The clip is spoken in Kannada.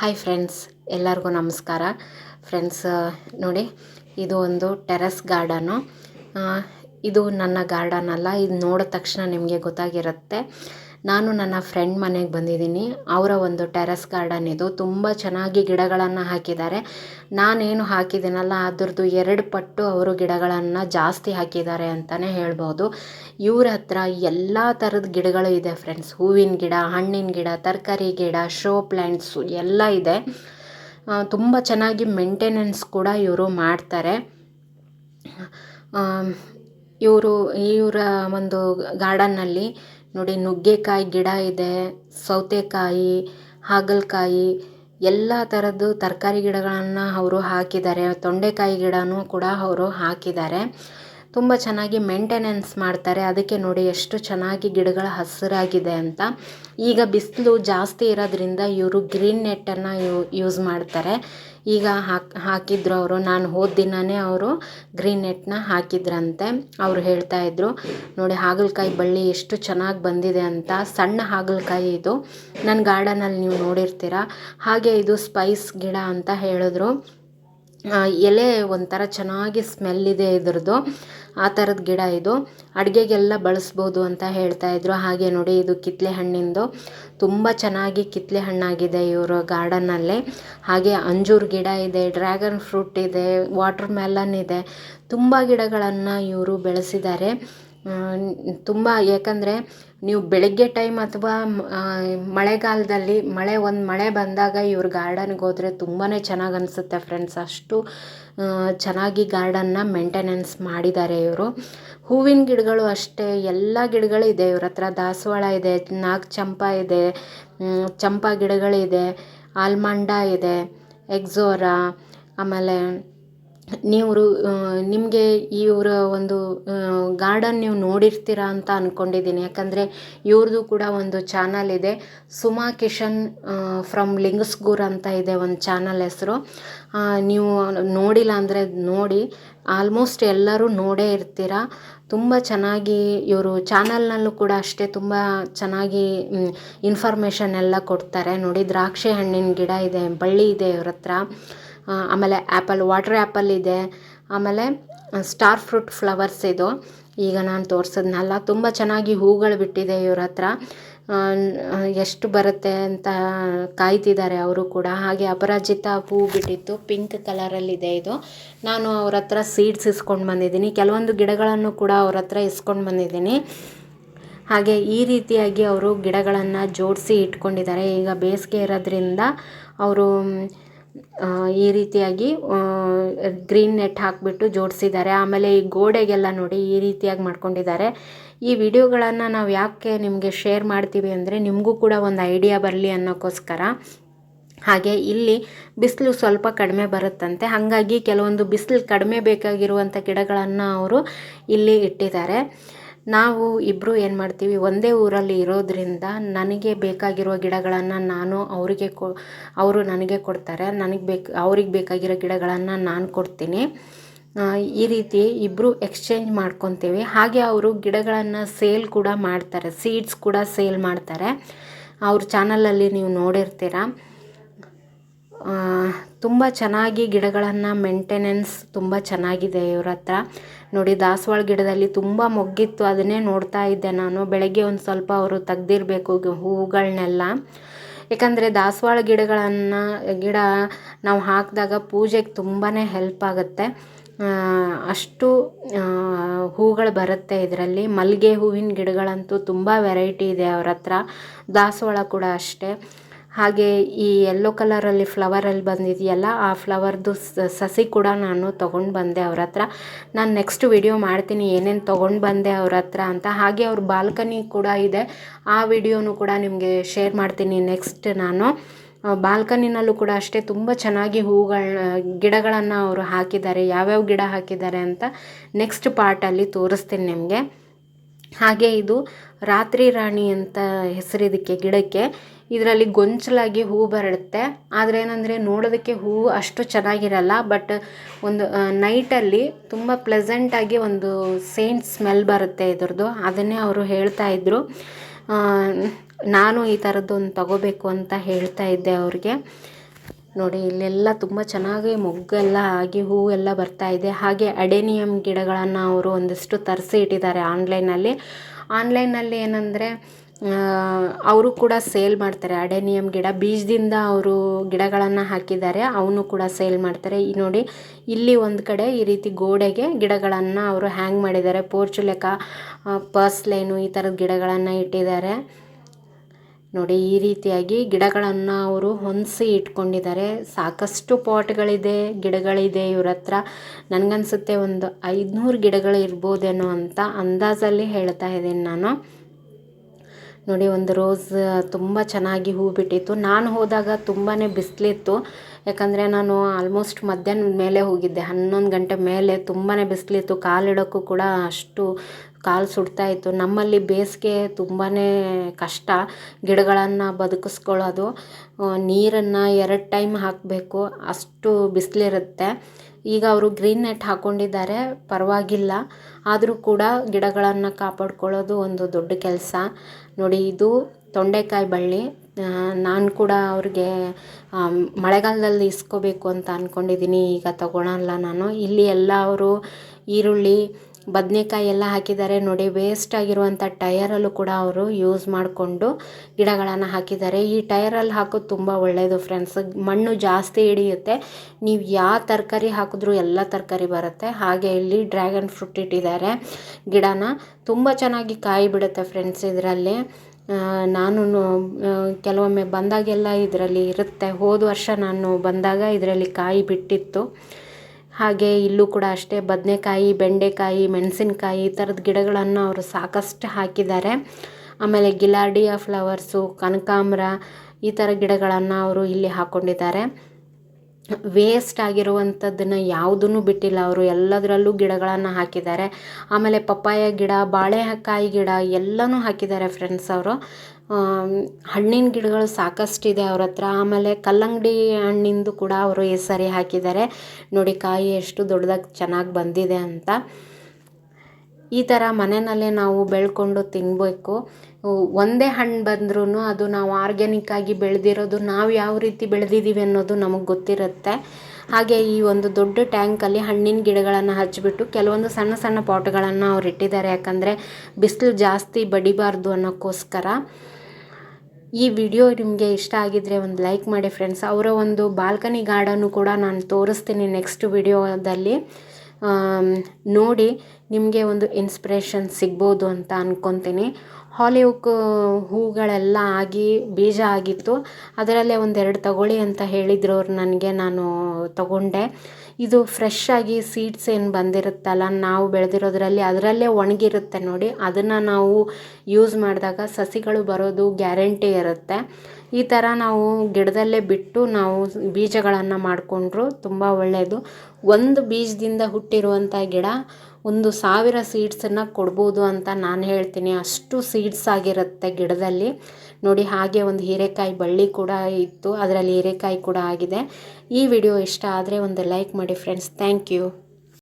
ಹಾಯ್ ಫ್ರೆಂಡ್ಸ್ ಎಲ್ಲರಿಗೂ ನಮಸ್ಕಾರ. ಫ್ರೆಂಡ್ಸ್ ನೋಡಿ, ಇದು ಒಂದು ಟೆರೆಸ್ ಗಾರ್ಡನು ಇದು ನನ್ನ ಗಾರ್ಡನ್ ಅಲ್ಲ, ಇದು ನೋಡಿದ ತಕ್ಷಣ ನಿಮಗೆ ಗೊತ್ತಾಗಿರುತ್ತೆ. ನಾನು ನನ್ನ ಫ್ರೆಂಡ್ ಮನೆಗೆ ಬಂದಿದ್ದೀನಿ. ಅವರ ಒಂದು ಟೆರೆಸ್ ಗಾರ್ಡನ್ ಇದು. ತುಂಬ ಚೆನ್ನಾಗಿ ಗಿಡಗಳನ್ನು ಹಾಕಿದ್ದಾರೆ. ನಾನೇನು ಹಾಕಿದ್ದೀನಲ್ಲ, ಅದ್ರದ್ದು ಎರಡು ಪಟ್ಟು ಅವರು ಗಿಡಗಳನ್ನು ಜಾಸ್ತಿ ಹಾಕಿದ್ದಾರೆ ಅಂತಲೇ ಹೇಳ್ಬೋದು. ಇವ್ರ ಹತ್ರ ಎಲ್ಲ ಥರದ ಗಿಡಗಳು ಇದೆ ಫ್ರೆಂಡ್ಸ್ ಹೂವಿನ ಗಿಡ, ಹಣ್ಣಿನ ಗಿಡ, ತರಕಾರಿ ಗಿಡ ಶೋ ಪ್ಲ್ಯಾಂಟ್ಸು ಎಲ್ಲ ಇದೆ. ತುಂಬ ಚೆನ್ನಾಗಿ ಮೇಂಟೆನೆನ್ಸ್ ಕೂಡ ಇವರು ಮಾಡ್ತಾರೆ. ಇವರು ಇವರ ಒಂದು ಗಾರ್ಡನ್ನಲ್ಲಿ ನೋಡಿ ನುಗ್ಗೆಕಾಯಿ ಗಿಡ ಇದೆ, ಸೌತೆಕಾಯಿ, ಹಾಗಲಕಾಯಿ, ಎಲ್ಲ ಥರದ್ದು ತರಕಾರಿ ಗಿಡಗಳನ್ನು ಅವರು ಹಾಕಿದ್ದಾರೆ. ತೊಂಡೆಕಾಯಿ ಗಿಡನೂ ಕೂಡ ಅವರು ಹಾಕಿದ್ದಾರೆ. ತುಂಬ ಚೆನ್ನಾಗಿ ಮೇಂಟೆನೆನ್ಸ್ ಮಾಡ್ತಾರೆ. ಅದಕ್ಕೆ ನೋಡಿ ಎಷ್ಟು ಚೆನ್ನಾಗಿ ಗಿಡಗಳ ಹಸಿರಾಗಿದೆ ಅಂತ. ಈಗ ಬಿಸಿಲು ಜಾಸ್ತಿ ಇರೋದ್ರಿಂದ ಇವರು ಗ್ರೀನ್ ನೆಟ್ಟನ್ನು ಯೂ ಯೂಸ್ ಮಾಡ್ತಾರೆ. ಈಗ ಹಾಕಿ, ಹಾಕಿದ್ರು ಅವರು. ನಾನು ಹೋದ ದಿನವೇ ಅವರು ಗ್ರೀನ್ ನೆಟ್ನ ಹಾಕಿದ್ರಂತೆ. ಅವರು ಹೇಳ್ತಾ ಇದ್ರು, ನೋಡಿ ಹಾಗಲಕಾಯಿ ಬಳ್ಳಿ ಎಷ್ಟು ಚೆನ್ನಾಗಿ ಬಂದಿದೆ ಅಂತ. ಸಣ್ಣ ಹಾಗಲಕಾಯಿ ಇದು. ನನ್ನ ಗಾರ್ಡನಲ್ಲಿ ನೀವು ನೋಡಿರ್ತೀರ. ಹಾಗೆ ಇದು ಸ್ಪೈಸ್ ಗಿಡ ಅಂತ ಹೇಳಿದ್ರು. ಎಲೆ ಒಂಥರ ಚೆನ್ನಾಗಿ ಸ್ಮೆಲ್ ಇದೆ ಇದರದ್ದು. ಆ ಥರದ ಗಿಡ ಇದು. ಅಡುಗೆಗೆಲ್ಲ ಬಳಸ್ಬೋದು ಅಂತ ಹೇಳ್ತಾ ಇದ್ರು. ಹಾಗೆ ನೋಡಿ ಇದು ಕಿತ್ತಲೆ ಹಣ್ಣಿಂದು ತುಂಬ ಚೆನ್ನಾಗಿ ಕಿತ್ತಲೆ ಹಣ್ಣಾಗಿದೆ ಇವರು ಗಾರ್ಡನ್ನಲ್ಲಿ. ಹಾಗೆ ಅಂಜೂರ್ ಗಿಡ ಇದೆ, ಡ್ರ್ಯಾಗನ್ ಫ್ರೂಟ್ ಇದೆ, ವಾಟರ್ ಮೆಲನ್ ಇದೆ. ತುಂಬ ಗಿಡಗಳನ್ನು ಇವರು ಬೆಳೆಸಿದ್ದಾರೆ. ತುಂಬ ಯಾಕಂದರೆ ನೀವು ಬೆಳಗ್ಗೆ ಟೈಮ್ ಅಥವಾ ಮಳೆಗಾಲದಲ್ಲಿ ಮಳೆ, ಒಂದು ಮಳೆ ಬಂದಾಗ ಇವ್ರ ಗಾರ್ಡನ್ಗೆ ಹೋದರೆ ತುಂಬಾ ಚೆನ್ನಾಗಿ ಅನಿಸುತ್ತೆ ಫ್ರೆಂಡ್ಸ್ ಅಷ್ಟು ಚೆನ್ನಾಗಿ ಗಾರ್ಡನ್ನ ಮೇಂಟೆನೆನ್ಸ್ ಮಾಡಿದ್ದಾರೆ ಇವರು. ಹೂವಿನ ಗಿಡಗಳು ಅಷ್ಟೇ, ಎಲ್ಲ ಗಿಡಗಳು ಇದೆ ಇವ್ರ ಹತ್ರ. ದಾಸವಾಳ ಇದೆ ನಾಗ ಚಂಪಾ ಇದೆ ಚಂಪಾ ಗಿಡಗಳಿದೆ, ಆಲ್ಮಂಡ ಇದೆ ಎಕ್ಸೋರಾ ಆಮೇಲೆ ನೀವು ನಿಮಗೆ ಇವರ ಒಂದು ಗಾರ್ಡನ್ ನೀವು ನೋಡಿರ್ತೀರ ಅಂತ ಅಂದ್ಕೊಂಡಿದ್ದೀನಿ ಯಾಕಂದರೆ ಇವ್ರದ್ದು ಕೂಡ ಒಂದು ಚಾನಲ್ ಇದೆ. ಸುಮಾ ಕಿಶನ್ ಫ್ರಮ್ ಲಿಂಗಸ್ಗೂರ್ ಅಂತ ಇದೆ ಒಂದು ಚಾನಲ್ ಹೆಸರು. ನೀವು ನೋಡಿಲ್ಲ ಅಂದರೆ ನೋಡಿ. ಆಲ್ಮೋಸ್ಟ್ ಎಲ್ಲರೂ ನೋಡೇ ಇರ್ತೀರ. ತುಂಬ ಚೆನ್ನಾಗಿ ಇವರು ಚಾನಲ್ನಲ್ಲೂ ಕೂಡ ಅಷ್ಟೇ ತುಂಬ ಚೆನ್ನಾಗಿ ಇನ್ಫಾರ್ಮೇಷನ್ ಎಲ್ಲ ಕೊಡ್ತಾರೆ. ನೋಡಿ, ದ್ರಾಕ್ಷಿ ಹಣ್ಣಿನ ಗಿಡ ಇದೆ, ಬಳ್ಳಿ ಇದೆ ಇವ್ರ ಹತ್ರ. ಆಮೇಲೆ ಆ್ಯಪಲ್ ವಾಟರ್ ಆ್ಯಪಲ್ ಇದೆ. ಆಮೇಲೆ ಸ್ಟಾರ್ ಫ್ರೂಟ್ ಫ್ಲವರ್ಸ್ ಇದು. ಈಗ ನಾನು ತೋರಿಸಿದ್ನಲ್ಲ, ತುಂಬ ಚೆನ್ನಾಗಿ ಹೂಗಳು ಬಿಟ್ಟಿದೆ ಇವ್ರ ಹತ್ರ. ಎಷ್ಟು ಬರುತ್ತೆ ಅಂತ ಕಾಯ್ತಿದ್ದಾರೆ ಅವರು ಕೂಡ. ಹಾಗೆ ಅಪರಾಜಿತ ಹೂ ಬಿಟ್ಟಿತ್ತು ಪಿಂಕ್ ಕಲರಲ್ಲಿದೆ ಇದು ನಾನು ಅವ್ರ ಹತ್ರ ಸೀಡ್ಸ್ ಇಸ್ಕೊಂಡು ಬಂದಿದ್ದೀನಿ. ಕೆಲವೊಂದು ಗಿಡಗಳನ್ನು ಕೂಡ ಅವ್ರ ಹತ್ರ ಇಸ್ಕೊಂಡು ಬಂದಿದ್ದೀನಿ. ಹಾಗೆ ಈ ರೀತಿಯಾಗಿ ಅವರು ಗಿಡಗಳನ್ನು ಜೋಡಿಸಿ ಇಟ್ಕೊಂಡಿದ್ದಾರೆ. ಈಗ ಬೇಸಿಗೆ ಇರೋದ್ರಿಂದ ಅವರು ಈ ರೀತಿಯಾಗಿ ಗ್ರೀನ್ ನೆಟ್ ಹಾಕಿಬಿಟ್ಟು ಜೋಡಿಸಿದ್ದಾರೆ. ಆಮೇಲೆ ಈ ಗೋಡೆಗೆಲ್ಲ ನೋಡಿ ಈ ರೀತಿಯಾಗಿ ಮಾಡ್ಕೊಂಡಿದ್ದಾರೆ. ಈ ವಿಡಿಯೋಗಳನ್ನು ನಾವು ಯಾಕೆ ನಿಮಗೆ ಶೇರ್ ಮಾಡ್ತೀವಿ ಅಂದರೆ ನಿಮಗೂ ಕೂಡ ಒಂದು ಐಡಿಯಾ ಬರಲಿ ಅನ್ನೋಕ್ಕೋಸ್ಕರ ಹಾಗೆ ಇಲ್ಲಿ ಬಿಸಿಲು ಸ್ವಲ್ಪ ಕಡಿಮೆ ಬರುತ್ತಂತೆ. ಹಾಗಾಗಿ ಕೆಲವೊಂದು ಬಿಸಿಲು ಕಡಿಮೆ ಬೇಕಾಗಿರುವಂಥ ಗಿಡಗಳನ್ನು ಅವರು ಇಲ್ಲಿ ಇಟ್ಟಿದ್ದಾರೆ. ನಾವು ಇಬ್ಬರು ಏನು ಮಾಡ್ತೀವಿ, ಒಂದೇ ಊರಲ್ಲಿ ಇರೋದರಿಂದ ನನಗೆ ಬೇಕಾಗಿರುವ ಗಿಡಗಳನ್ನು ನಾನು ಅವರಿಗೆ ಕೊ, ಅವರು ನನಗೆ ಕೊಡ್ತಾರೆ. ನನಗೆ ಬೇಕು, ಅವ್ರಿಗೆ ಬೇಕಾಗಿರೋ ಗಿಡಗಳನ್ನು ನಾನು ಕೊಡ್ತೀನಿ. ಈ ರೀತಿ ಇಬ್ಬರು ಎಕ್ಸ್ಚೇಂಜ್ ಮಾಡ್ಕೊತೀವಿ. ಹಾಗೆ ಅವರು ಗಿಡಗಳನ್ನು ಸೇಲ್ ಕೂಡ ಮಾಡ್ತಾರೆ ಸೀಡ್ಸ್ ಕೂಡ ಸೇಲ್ ಮಾಡ್ತಾರೆ. ಅವ್ರ ಚಾನಲಲ್ಲಿ ನೀವು ನೋಡಿರ್ತೀರ. ತುಂಬ ಚೆನ್ನಾಗಿ ಗಿಡಗಳನ್ನು ಮೇಂಟೆನೆನ್ಸ್ ತುಂಬ ಚೆನ್ನಾಗಿದೆ ಇವ್ರ ಹತ್ರ. ನೋಡಿ ದಾಸವಾಳ ಗಿಡದಲ್ಲಿ ತುಂಬ ಮೊಗ್ಗಿತ್ತು, ಅದನ್ನೇ ನೋಡ್ತಾ ಇದ್ದೆ ನಾನು. ಬೆಳಗ್ಗೆ ಒಂದು ಸ್ವಲ್ಪ ಅವರು ತೆಗ್ದಿರಬೇಕು ಹೂಗಳನ್ನೆಲ್ಲ. ಯಾಕಂದರೆ ದಾಸವಾಳ ಗಿಡಗಳನ್ನು, ಗಿಡ ನಾವು ಹಾಕಿದಾಗ ಪೂಜೆಗೆ ತುಂಬಾ ಹೆಲ್ಪ್ ಆಗುತ್ತೆ. ಅಷ್ಟು ಹೂಗಳು ಬರುತ್ತೆ ಇದರಲ್ಲಿ. ಮಲ್ಲಿಗೆ ಹೂವಿನ ಗಿಡಗಳಂತೂ ತುಂಬ ವೆರೈಟಿ ಇದೆ ಅವ್ರ ಹತ್ರ. ದಾಸವಾಳ ಕೂಡ ಅಷ್ಟೇ. ಹಾಗೆ ಈ ಯೆಲ್ಲೋ ಕಲರಲ್ಲಿ ಫ್ಲವರಲ್ಲಿ ಬಂದಿದೆಯಲ್ಲ, ಆ ಫ್ಲವರ್ದು ಸಸಿ ಕೂಡ ನಾನು ತೊಗೊಂಡು ಬಂದೆ ಅವ್ರ ಹತ್ರ. ನಾನು ನೆಕ್ಸ್ಟ್ ವಿಡಿಯೋ ಮಾಡ್ತೀನಿ ಏನೇನು ತೊಗೊಂಡು ಬಂದೆ ಅವ್ರ ಹತ್ರ ಅಂತ. ಹಾಗೆ ಅವ್ರ ಬಾಲ್ಕನಿ ಕೂಡ ಇದೆ. ಆ ವಿಡಿಯೋನು ಕೂಡ ನಿಮಗೆ ಶೇರ್ ಮಾಡ್ತೀನಿ ನೆಕ್ಸ್ಟ್ ನಾನು. ಬಾಲ್ಕನಿನಲ್ಲೂ ಕೂಡ ಅಷ್ಟೇ ತುಂಬ ಚೆನ್ನಾಗಿ ಹೂಗಳ ಗಿಡಗಳನ್ನು ಅವರು ಹಾಕಿದ್ದಾರೆ. ಯಾವ್ಯಾವ ಗಿಡ ಹಾಕಿದ್ದಾರೆ ಅಂತ ನೆಕ್ಸ್ಟ್ ಪಾರ್ಟಲ್ಲಿ ತೋರಿಸ್ತೀನಿ ನಿಮಗೆ. ಹಾಗೆ ಇದು ರಾತ್ರಿ ರಾಣಿ ಅಂತ ಹೆಸರಿದಕ್ಕೆ ಗಿಡಕ್ಕೆ. ಇದರಲ್ಲಿ ಗೊಂಚಲಾಗಿ ಹೂ ಬರುತ್ತೆ. ಆದರೆ ಏನಂದರೆ ನೋಡೋದಕ್ಕೆ ಹೂವು ಅಷ್ಟು ಚೆನ್ನಾಗಿರಲ್ಲ, ಬಟ್ ಒಂದು ನೈಟಲ್ಲಿ ತುಂಬ ಪ್ಲೆಸೆಂಟಾಗಿ ಒಂದು ಸೇಂಟ್ ಸ್ಮೆಲ್ ಬರುತ್ತೆ ಇದ್ರದ್ದು. ಅದನ್ನೇ ಅವರು ಹೇಳ್ತಾ ಇದ್ದರು ನಾನು ಈ ಥರದ್ದು ಒಂದು ತಗೋಬೇಕು ಅಂತ ಹೇಳ್ತಾ ಇದ್ದೆ ಅವ್ರಿಗೆ. ನೋಡಿ, ಇಲ್ಲೆಲ್ಲ ತುಂಬ ಚೆನ್ನಾಗಿ ಮೊಗ್ಗೆಲ್ಲ ಆಗಿ ಹೂವೆಲ್ಲ ಬರ್ತಾ ಇದೆ. ಹಾಗೆ ಅಡೆನಿಯಮ್ ಗಿಡಗಳನ್ನು ಅವರು ಒಂದಿಷ್ಟು ತರಿಸಿ ಇಟ್ಟಿದ್ದಾರೆ ಆನ್ಲೈನಲ್ಲಿ. ಆನ್ಲೈನಲ್ಲಿ ಏನಂದರೆ ಅವರು ಕೂಡ ಸೇಲ್ ಮಾಡ್ತಾರೆ ಅಡೆನಿಯಮ್ ಗಿಡ. ಬೀಜದಿಂದ ಅವರು ಗಿಡಗಳನ್ನು ಹಾಕಿದ್ದಾರೆ, ಅವನು ಕೂಡ ಸೇಲ್ ಮಾಡ್ತಾರೆ. ಈ ನೋಡಿ, ಇಲ್ಲಿ ಒಂದು ಕಡೆ ಈ ರೀತಿ ಗೋಡೆಗೆ ಗಿಡಗಳನ್ನು ಅವರು ಹ್ಯಾಂಗ್ ಮಾಡಿದ್ದಾರೆ. ಪೋರ್ಚುಲೆಕ ಪರ್ಸ್ಲೈನು ಈ ಥರದ ಗಿಡಗಳನ್ನು ಇಟ್ಟಿದ್ದಾರೆ. ನೋಡಿ, ಈ ರೀತಿಯಾಗಿ ಗಿಡಗಳನ್ನು ಅವರು ಹೊಂದಿಸಿ ಇಟ್ಕೊಂಡಿದ್ದಾರೆ. ಸಾಕಷ್ಟು ಪಾಟ್ಗಳಿದೆ, ಗಿಡಗಳಿದೆ ಇವ್ರ ಹತ್ರ. ನನಗನ್ಸುತ್ತೆ ಒಂದು ಐದುನೂರು ಗಿಡಗಳು ಇರ್ಬೋದೇನೋ ಅಂತ ಅಂದಾಜಲ್ಲಿ ಹೇಳ್ತಾ ಇದ್ದೀನಿ ನಾನು. ನೋಡಿ, ಒಂದು ರೋಸ್ ತುಂಬ ಚೆನ್ನಾಗಿ ಹೂ ಬಿಟ್ಟಿತ್ತು. ನಾನು ಹೋದಾಗ ತುಂಬಾ ಬಿಸಿಲಿತ್ತು. ಯಾಕಂದರೆ ನಾನು ಆಲ್ಮೋಸ್ಟ್ ಮಧ್ಯಾಹ್ನದ ಮೇಲೆ ಹೋಗಿದ್ದೆ. ಹನ್ನೊಂದು ಗಂಟೆ ಮೇಲೆ ತುಂಬಾ ಬಿಸಿಲಿತ್ತು. ಕಾಲಿಡೋಕ್ಕೂ ಕೂಡ ಅಷ್ಟು ಕಾಲು ಸುಡ್ತಾ ಇತ್ತು. ನಮ್ಮಲ್ಲಿ ಬೇಸಿಗೆ ತುಂಬಾ ಕಷ್ಟ. ಗಿಡಗಳನ್ನು ಬದುಕಿಸ್ಕೊಳ್ಳೋದು ನೀರನ್ನು ಎರಡು ಟೈಮ್ ಹಾಕಬೇಕು, ಅಷ್ಟು ಬಿಸಿಲಿರುತ್ತೆ. ಈಗ ಅವರು ಗ್ರೀನ್ ನೆಟ್ ಹಾಕ್ಕೊಂಡಿದ್ದಾರೆ ಪರವಾಗಿಲ್ಲ. ಆದರೂ ಕೂಡ ಗಿಡಗಳನ್ನು ಕಾಪಾಡ್ಕೊಳ್ಳೋದು ಒಂದು ದೊಡ್ಡ ಕೆಲಸ. ನೋಡಿ, ಇದು ತೊಂಡೆಕಾಯಿ ಬಳ್ಳಿ. ನಾನು ಕೂಡ ಅವ್ರಿಗೆ ಮಳೆಗಾಲದಲ್ಲಿ ಇಸ್ಕೋಬೇಕು ಅಂತ ಅಂದ್ಕೊಂಡಿದ್ದೀನಿ ಈಗ ತಗೊಳಲ್ಲ ನಾನು. ಇಲ್ಲಿ ಎಲ್ಲ ಅವರು ಈರುಳ್ಳಿ ಬದನೆಕಾಯಿ ಎಲ್ಲ ಹಾಕಿದ್ದಾರೆ ನೋಡಿ ವೇಸ್ಟ್ ಆಗಿರುವಂಥ ಟಯರಲ್ಲೂ ಕೂಡ ಅವರು ಯೂಸ್ ಮಾಡಿಕೊಂಡು ಗಿಡಗಳನ್ನು ಹಾಕಿದ್ದಾರೆ. ಈ ಟಯರಲ್ಲಿ ಹಾಕೋದು ತುಂಬ ಒಳ್ಳೆಯದು ಫ್ರೆಂಡ್ಸ್ ಮಣ್ಣು ಜಾಸ್ತಿ ಹಿಡಿಯುತ್ತೆ. ನೀವು ಯಾವ ತರಕಾರಿ ಹಾಕಿದ್ರು ಎಲ್ಲ ತರಕಾರಿ ಬರುತ್ತೆ. ಹಾಗೆ ಇಲ್ಲಿ ಡ್ರ್ಯಾಗನ್ ಫ್ರೂಟ್ ಇಟ್ಟಿದ್ದಾರೆ. ಗಿಡನ ತುಂಬ ಚೆನ್ನಾಗಿ ಕಾಯಿ ಬಿಡುತ್ತೆ ಫ್ರೆಂಡ್ಸ್ ಇದರಲ್ಲಿ ನಾನು ಕೆಲವೊಮ್ಮೆ ಬಂದಾಗೆಲ್ಲ ಇದರಲ್ಲಿ ಇರುತ್ತೆ. ಹೋದ ವರ್ಷ ನಾನು ಬಂದಾಗ ಇದರಲ್ಲಿ ಕಾಯಿ ಬಿಟ್ಟಿತ್ತು. ಹಾಗೆ ಇಲ್ಲೂ ಕೂಡ ಅಷ್ಟೇ ಬದನೆಕಾಯಿ, ಬೆಂಡೆಕಾಯಿ, ಮೆಣಸಿನ್ಕಾಯಿ ಈ ಥರದ ಗಿಡಗಳನ್ನು ಅವರು ಸಾಕಷ್ಟು ಹಾಕಿದ್ದಾರೆ. ಆಮೇಲೆ ಗಿಲಾಡಿಯ ಫ್ಲವರ್ಸು, ಕನಕಾಂಬ್ರ ಈ ಥರ ಗಿಡಗಳನ್ನು ಅವರು ಇಲ್ಲಿ ಹಾಕ್ಕೊಂಡಿದ್ದಾರೆ ವೇಸ್ಟ್ ಆಗಿರುವಂಥದ್ದನ್ನು ಯಾವುದನ್ನು ಬಿಟ್ಟಿಲ್ಲ ಅವರು, ಎಲ್ಲದರಲ್ಲೂ ಗಿಡಗಳನ್ನು ಹಾಕಿದ್ದಾರೆ. ಆಮೇಲೆ ಪಪ್ಪಾಯ ಗಿಡ, ಬಾಳೆಕಾಯಿ ಗಿಡ ಎಲ್ಲನೂ ಹಾಕಿದ್ದಾರೆ ಫ್ರೆಂಡ್ಸ್ ಅವರು. ಹಣ್ಣಿನ ಗಿಡಗಳು ಸಾಕಷ್ಟಿದೆ ಅವ್ರ ಹತ್ರ. ಆಮೇಲೆ ಕಲ್ಲಂಗಡಿ ಹಣ್ಣಿಂದು ಕೂಡ ಅವರು ಈ ಸರಿ ಹಾಕಿದ್ದಾರೆ. ನೋಡಿ, ಕಾಯಿ ಎಷ್ಟು ದೊಡ್ಡದಾಗಿ ಚೆನ್ನಾಗಿ ಬಂದಿದೆ ಅಂತ. ಈ ಥರ ಮನೆಯಲ್ಲೇ ನಾವು ಬೆಳ್ಕೊಂಡು ತಿನ್ನಬೇಕು ಒಂದೇ ಹಣ್ಣು ಬಂದ್ರೂ ಅದು ನಾವು ಆರ್ಗ್ಯಾನಿಕ್ಕಾಗಿ ಬೆಳೆದಿರೋದು ನಾವು ಯಾವ ರೀತಿ ಬೆಳೆದಿದ್ದೀವಿ ಅನ್ನೋದು ನಮಗೆ ಗೊತ್ತಿರುತ್ತೆ. ಹಾಗೆ ಈ ಒಂದು ದೊಡ್ಡ ಟ್ಯಾಂಕಲ್ಲಿ ಹಣ್ಣಿನ ಗಿಡಗಳನ್ನು ಹಚ್ಚಿಬಿಟ್ಟು ಕೆಲವೊಂದು ಸಣ್ಣ ಸಣ್ಣ ಪಾಟ್ಗಳನ್ನು ಅವ್ರು ಇಟ್ಟಿದ್ದಾರೆ. ಯಾಕಂದರೆ ಬಿಸಿಲು ಜಾಸ್ತಿ ಬಡಿಬಾರ್ದು ಅನ್ನೋಕ್ಕೋಸ್ಕರ. ಈ ವಿಡಿಯೋ ನಿಮಗೆ ಇಷ್ಟ ಆಗಿದ್ದರೆ ಒಂದು ಲೈಕ್ ಮಾಡಿ ಫ್ರೆಂಡ್ಸ್ ಅವರ ಒಂದು ಬಾಲ್ಕನಿ ಗಾರ್ಡನ್ನು ಕೂಡ ನಾನು ತೋರಿಸ್ತೀನಿ ನೆಕ್ಸ್ಟ್ ವಿಡಿಯೋದಲ್ಲಿ. ನೋಡಿ, ನಿಮಗೆ ಒಂದು ಇನ್ಸ್ಪಿರೇಷನ್ ಸಿಗ್ಬೋದು ಅಂತ ಅಂದ್ಕೊತೀನಿ ಹಾಲಿವುಕ್ ಹೂಗಳೆಲ್ಲ ಆಗಿ, ಬೀಜ ಆಗಿತ್ತು. ಅದರಲ್ಲೇ ಒಂದೆರಡು ತಗೊಳ್ಳಿ ಅಂತ ಹೇಳಿದ್ರು ನನಗೆ. ನಾನು ತಗೊಂಡೆ. ಇದು ಫ್ರೆಶ್ ಆಗಿ ಸೀಡ್ಸ್ ಏನು ಬಂದಿರುತ್ತಲ್ಲ, ನಾವು ಬೆಳೆದಿರೋದ್ರಲ್ಲಿ ಅದರಲ್ಲೇ ಒಣಗಿರುತ್ತೆ ನೋಡಿ. ಅದನ್ನು ನಾವು ಯೂಸ್ ಮಾಡಿದಾಗ ಸಸಿಗಳು ಬರೋದು ಗ್ಯಾರಂಟಿ ಇರುತ್ತೆ. ಈ ಥರ ನಾವು ಗಿಡದಲ್ಲೇ ಬಿಟ್ಟು ನಾವು ಬೀಜಗಳನ್ನು ಮಾಡಿಕೊಂಡ್ರು ತುಂಬ ಒಳ್ಳೆಯದು ಒಂದು ಬೀಜದಿಂದ ಹುಟ್ಟಿರುವಂಥ ಗಿಡ ಒಂದು ಸಾವಿರ ಸೀಡ್ಸನ್ನು ಕೊಡ್ಬೋದು ಅಂತ ನಾನು ಹೇಳ್ತೀನಿ. ಅಷ್ಟು ಸೀಡ್ಸ್ ಆಗಿರುತ್ತೆ ಗಿಡದಲ್ಲಿ. ನೋಡಿ ಹಾಗೆ ಒಂದು ಹೀರೆಕಾಯಿ ಬಳ್ಳಿ ಕೂಡ ಇತ್ತು. ಅದರಲ್ಲಿ ಹೀರೆಕಾಯಿ ಕೂಡ ಆಗಿದೆ. ಈ ವಿಡಿಯೋ ಇಷ್ಟ ಆದರೆ ಒಂದು ಲೈಕ್ ಮಾಡಿ ಫ್ರೆಂಡ್ಸ್. Thank you.